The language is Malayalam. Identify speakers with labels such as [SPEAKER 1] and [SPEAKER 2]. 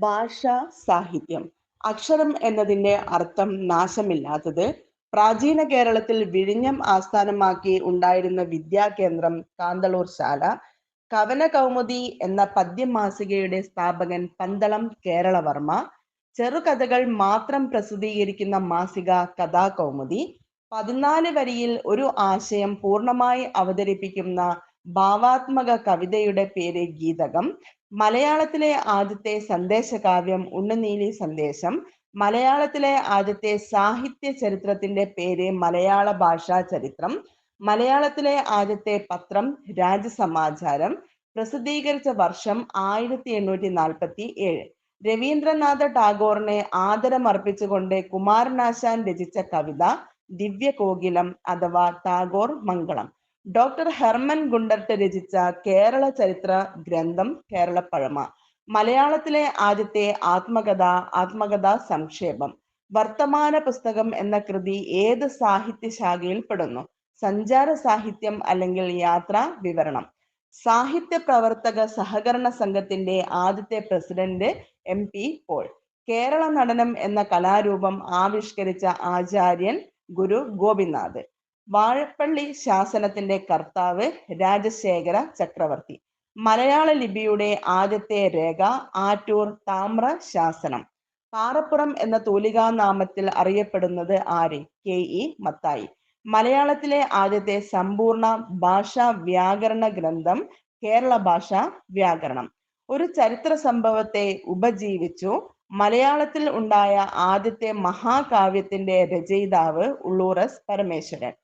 [SPEAKER 1] ഭാഷ സാഹിത്യം അക്ഷരം എന്നതിന്റെ അർത്ഥം നാശമില്ലാത്തത് പ്രാചീന കേരളത്തിൽ വിഴിഞ്ഞം ആസ്ഥാനമാക്കി ഉണ്ടായിരുന്ന വിദ്യാകേന്ദ്രം കാന്തളൂർ ശാല കവന കൗമുദി എന്ന പദ്യമാസികയുടെ സ്ഥാപകൻ പന്തളം കേരളവർമ്മ ചെറുകഥകൾ മാത്രം പ്രസിദ്ധീകരിക്കുന്ന മാസിക കഥാകൗമുദി പതിനാല് വരിയിൽ ഒരു ആശയം പൂർണമായി അവതരിപ്പിക്കുന്ന ഭാവാത്മക കവിതയുടെ പേര് ഗീതകം മലയാളത്തിലെ ആദ്യത്തെ സന്ദേശകാവ്യം ഉണ്ണുനീലി സന്ദേശം. മലയാളത്തിലെ ആദ്യത്തെ സാഹിത്യ ചരിത്രത്തിന്റെ പേര് മലയാള ഭാഷാ ചരിത്രം. മലയാളത്തിലെ ആദ്യത്തെ പത്രം രാജസമാചാരം. പ്രസിദ്ധീകരിച്ച വർഷം ആയിരത്തി എണ്ണൂറ്റി നാൽപ്പത്തി ഏഴ് രവീന്ദ്രനാഥ ടാഗോറിനെ ആദരമർപ്പിച്ചുകൊണ്ട് കുമാരനാശാൻ രചിച്ച കവിത ദിവ്യകോകിലം അഥവാ ടാഗോർ മംഗളം. ഡോക്ടർ ഹെർമൻ ഗുണ്ടർട്ട് രചിച്ച കേരള ചരിത്ര ഗ്രന്ഥം കേരളപ്പഴമ. മലയാളത്തിലെ ആദ്യത്തെ ആത്മകഥ ആത്മകഥാ സംക്ഷേപം. വർത്തമാന പുസ്തകം എന്ന കൃതി ഏത് സാഹിത്യ ശാഖയിൽ പെടുന്നു? സഞ്ചാര സാഹിത്യം അല്ലെങ്കിൽ യാത്രാ വിവരണം? സാഹിത്യ പ്രവർത്തക സഹകരണ സംഘത്തിന്റെ ആദ്യത്തെ president M P Paul. Kerala Nadanam എന്ന കലാരൂപം ആവിഷ്കരിച്ച ആചാര്യൻ ഗുരു ഗോപിനാഥ്. വാഴപ്പള്ളി ശാസനത്തിന്റെ കർത്താവ് രാജശേഖര ചക്രവർത്തി. മലയാള ലിപിയുടെ ആദ്യത്തെ രേഖ ആറ്റൂർ താമ്ര ശാസനം. പാറപ്പുറം എന്ന തൂലികാ നാമത്തിൽ അറിയപ്പെടുന്നത് ആര്? കെ. ഇ. മത്തായി. മലയാളത്തിലെ ആദ്യത്തെ സമ്പൂർണ ഭാഷാ വ്യാകരണ ഗ്രന്ഥം കേരള ഭാഷാ വ്യാകരണം. ഒരു ചരിത്ര സംഭവത്തെ ഉപജീവിച്ചു. മലയാളത്തിൽ ഉണ്ടായ ആദ്യത്തെ മഹാകാവ്യത്തിന്റെ രചയിതാവ് ഉള്ളൂറസ് പരമേശ്വരൻ.